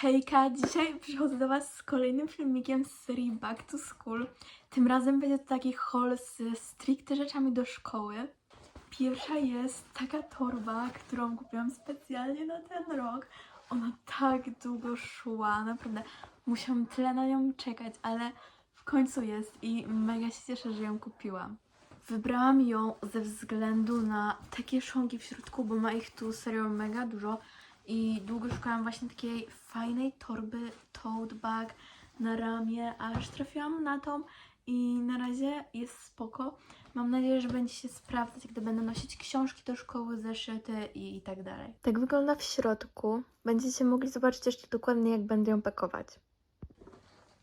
Hejka, dzisiaj przychodzę do Was z kolejnym filmikiem z serii Back to School. Tym razem będzie to taki haul z stricte rzeczami do szkoły. Pierwsza jest taka torba, którą kupiłam specjalnie na ten rok. Ona tak długo szła, naprawdę musiałam tyle na nią czekać, ale w końcu jest i mega się cieszę, że ją kupiłam. Wybrałam ją ze względu na te kieszonki w środku, bo ma ich tu serio mega dużo i długo szukałam właśnie takiej fajnej torby tote bag na ramię, aż trafiłam na tą i na razie jest spoko. Mam nadzieję, że będzie się sprawdzać, gdy będę nosić książki do szkoły, zeszyty i, i tak dalej. Tak wygląda w środku. Będziecie mogli zobaczyć jeszcze dokładnie, jak będę ją pakować.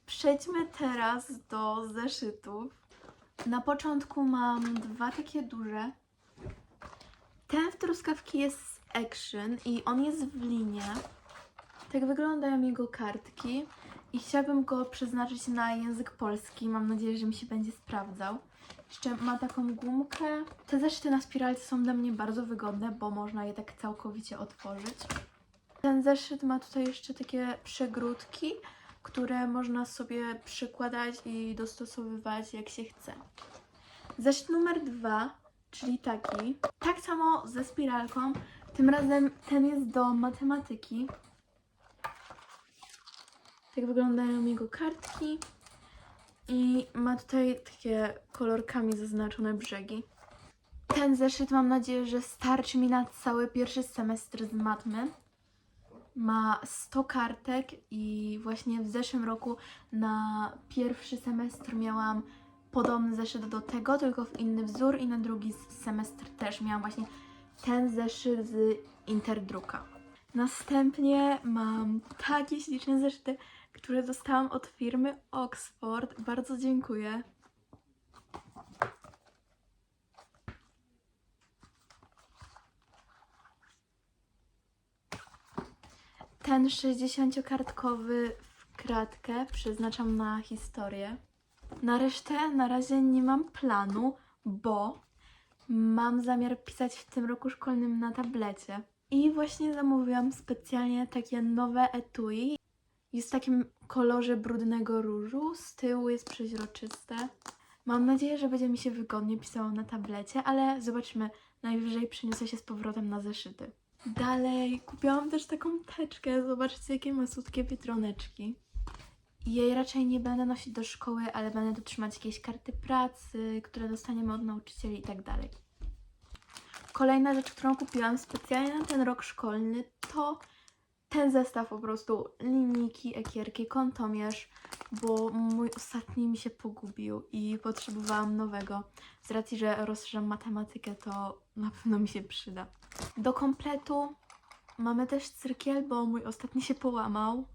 Przejdźmy teraz do zeszytów. Na początku mam dwa takie duże. Ten w truskawki jest Action i on jest w linie. Tak wyglądają jego kartki i chciałabym go przeznaczyć na język polski. Mam nadzieję, że mi się będzie sprawdzał. Jeszcze ma taką gumkę. Te zeszyty na spiralce są dla mnie bardzo wygodne, bo można je tak całkowicie otworzyć. Ten zeszyt ma tutaj jeszcze takie przegródki, które można sobie przykładać i dostosowywać jak się chce. Zeszyt numer dwa, czyli taki. Tak samo ze spiralką. Tym razem ten jest do matematyki. Tak wyglądają jego kartki. I ma tutaj takie kolorkami zaznaczone brzegi. Ten zeszyt mam nadzieję, że starczy mi na cały pierwszy semestr z matmy. Ma 100 kartek i właśnie w zeszłym roku na pierwszy semestr miałam podobny zeszyt do tego, tylko w inny wzór i na drugi semestr też miałam właśnie ten zeszyt z Interdruka. Następnie mam takie śliczne zeszyty, które dostałam od firmy Oxford. Bardzo dziękuję. Ten 60-kartkowy w kratkę przeznaczam na historię. Na resztę na razie nie mam planu, bo mam zamiar pisać w tym roku szkolnym na tablecie. I właśnie zamówiłam specjalnie takie nowe etui. Jest w takim kolorze brudnego różu, z tyłu jest przeźroczyste. Mam nadzieję, że będzie mi się wygodnie pisało na tablecie, ale zobaczymy. Najwyżej przeniosę się z powrotem na zeszyty. Dalej kupiłam też taką teczkę. Zobaczcie, jakie ma słodkie biedroneczki. Jej raczej nie będę nosić do szkoły, ale będę tu trzymać jakieś karty pracy, które dostaniemy od nauczycieli i tak dalej. Kolejna rzecz, którą kupiłam specjalnie na ten rok szkolny, to ten zestaw po prostu linijki, ekierki, kątomierz, bo mój ostatni mi się pogubił i potrzebowałam nowego. Z racji, że rozszerzam matematykę, to na pewno mi się przyda. Do kompletu mamy też cyrkiel, bo mój ostatni się połamał.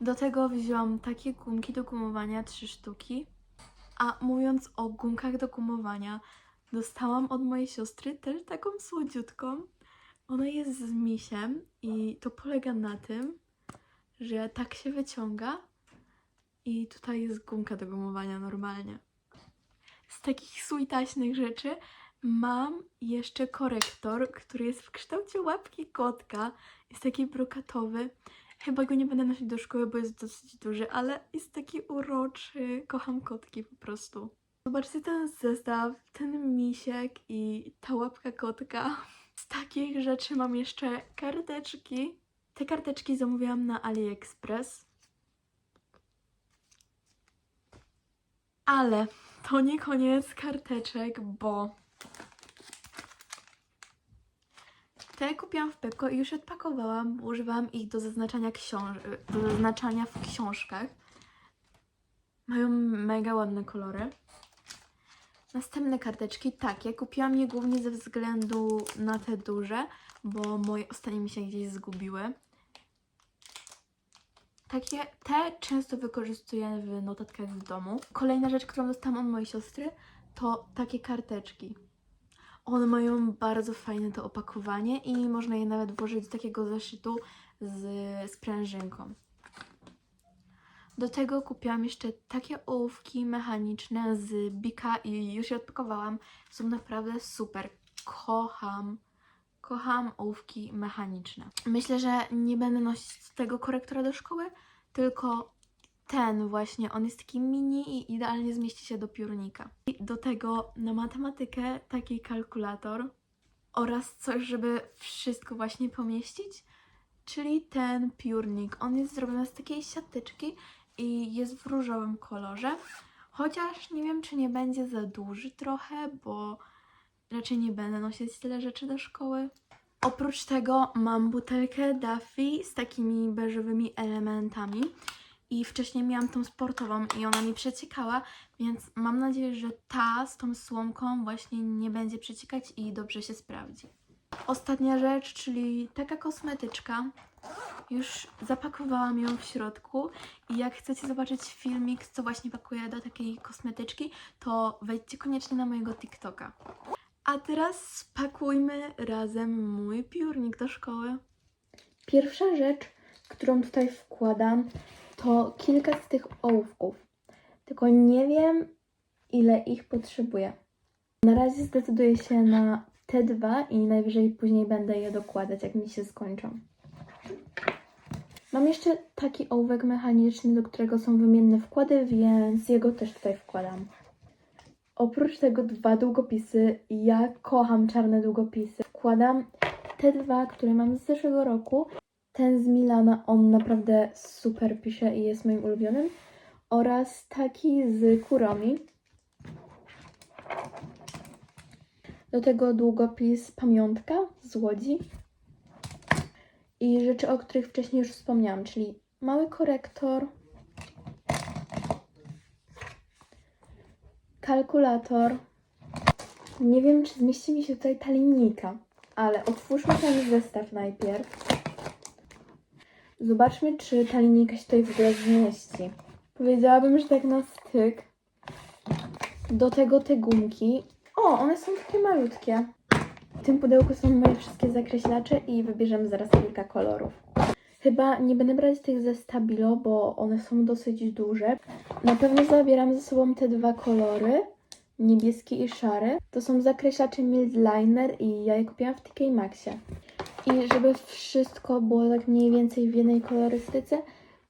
Do tego wzięłam takie gumki do gumowania, trzy sztuki. A mówiąc o gumkach do gumowania, dostałam od mojej siostry też taką słodziutką. Ona jest z misiem i to polega na tym, że tak się wyciąga i tutaj jest gumka do gumowania normalnie. Z takich sweetaśnych rzeczy mam jeszcze korektor, który jest w kształcie łapki kotka. Jest taki brokatowy. Chyba go nie będę nosić do szkoły, bo jest dosyć duży, ale jest taki uroczy. Kocham kotki po prostu. Zobaczcie ten zestaw, ten misiek i ta łapka kotka. Z takich rzeczy mam jeszcze karteczki. Te karteczki zamówiłam na AliExpress. Ale to nie koniec karteczek, bo te kupiłam w Pepko i już odpakowałam, używałam ich do zaznaczania, książ- do zaznaczania w książkach. Mają mega ładne kolory. Następne karteczki, takie. Kupiłam je głównie ze względu na te duże, bo moje ostatnie mi się gdzieś zgubiły. Takie, te często wykorzystuję w notatkach w domu. Kolejna rzecz, którą dostałam od mojej siostry, to takie karteczki. One mają bardzo fajne to opakowanie i można je nawet włożyć do takiego zeszytu z sprężynką. Do tego kupiłam jeszcze takie ołówki mechaniczne z Bika i już je odpakowałam. Są naprawdę super. Kocham, kocham ołówki mechaniczne. Myślę, że nie będę nosić tego korektora do szkoły, tylko ten właśnie. On jest taki mini i idealnie zmieści się do piórnika. I do tego na matematykę taki kalkulator oraz coś, żeby wszystko właśnie pomieścić, czyli ten piórnik. On jest zrobiony z takiej siatyczki i jest w różowym kolorze. Chociaż nie wiem, czy nie będzie za duży trochę, bo raczej nie będę nosić tyle rzeczy do szkoły. Oprócz tego mam butelkę Duffy z takimi beżowymi elementami. I wcześniej miałam tą sportową i ona mi przeciekała, więc mam nadzieję, że ta z tą słomką właśnie nie będzie przeciekać i dobrze się sprawdzi. Ostatnia rzecz, czyli taka kosmetyczka. Już zapakowałam ją w środku i jak chcecie zobaczyć filmik, co właśnie pakuję do takiej kosmetyczki, to wejdźcie koniecznie na mojego TikToka. A teraz spakujmy razem mój piórnik do szkoły. Pierwsza rzecz, którą tutaj wkładam, to kilka z tych ołówków. Tylko nie wiem, ile ich potrzebuję. Na razie zdecyduję się na te dwa i najwyżej później będę je dokładać, jak mi się skończą. Mam jeszcze taki ołówek mechaniczny, do którego są wymienne wkłady, więc jego też tutaj wkładam. Oprócz tego dwa długopisy. Ja kocham czarne długopisy. Wkładam te dwa, które mam z zeszłego roku. Ten z Milana, on naprawdę super pisze i jest moim ulubionym. Oraz taki z Kuromi. Do tego długopis pamiątka z Łodzi. I rzeczy, o których wcześniej już wspomniałam, czyli mały korektor, kalkulator. Nie wiem, czy zmieści mi się tutaj ta linijka, ale otwórzmy ten zestaw najpierw. Zobaczmy, czy ta linijka się tutaj w ogóle zmieści. Powiedziałabym, że tak na styk. Do tego te gumki. O, one są takie malutkie. W tym pudełku są moje wszystkie zakreślacze i wybierzemy zaraz kilka kolorów. Chyba nie będę brać tych ze Stabilo, bo one są dosyć duże. Na pewno zabieram ze sobą te dwa kolory, niebieski i szary. To są zakreślacze Mild Liner i ja je kupiłam w TK Maxie. I żeby wszystko było tak mniej więcej w jednej kolorystyce,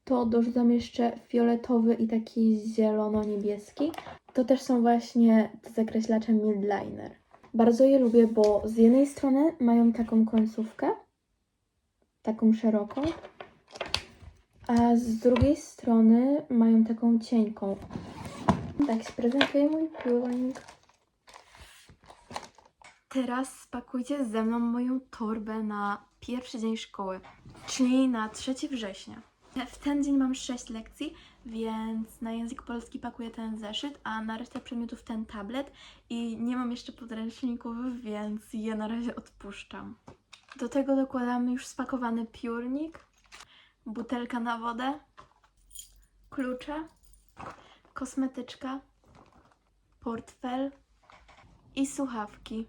to dorzucam jeszcze fioletowy i taki zielono-niebieski. To też są właśnie te zakreślacze Mild Liner. Bardzo je lubię, bo z jednej strony mają taką końcówkę, taką szeroką, a z drugiej strony mają taką cienką. Tak się prezentuje mój piórnik. Teraz spakujcie ze mną moją torbę na pierwszy dzień szkoły, czyli na 3 września. W ten dzień mam 6 lekcji, więc na język polski pakuję ten zeszyt, a na resztę przedmiotów ten tablet i nie mam jeszcze podręczników, więc je na razie odpuszczam. Do tego dokładamy już spakowany piórnik, butelka na wodę, klucze, kosmetyczka, portfel i słuchawki.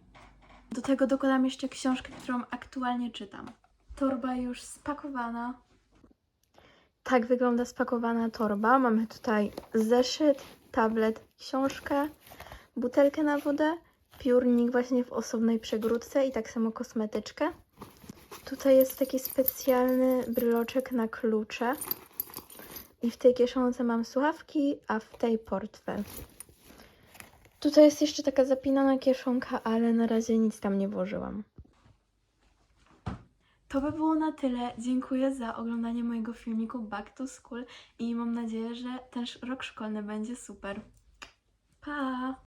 Do tego dokładam jeszcze książkę, którą aktualnie czytam. Torba już spakowana. Tak wygląda spakowana torba. Mamy tutaj zeszyt, tablet, książkę, butelkę na wodę, piórnik właśnie w osobnej przegródce i tak samo kosmetyczkę. Tutaj jest taki specjalny bryloczek na klucze. I w tej kieszonce mam słuchawki, a w tej portfel. Tutaj jest jeszcze taka zapinana kieszonka, ale na razie nic tam nie włożyłam. To by było na tyle. Dziękuję za oglądanie mojego filmiku Back to School i mam nadzieję, że ten rok szkolny będzie super. Pa!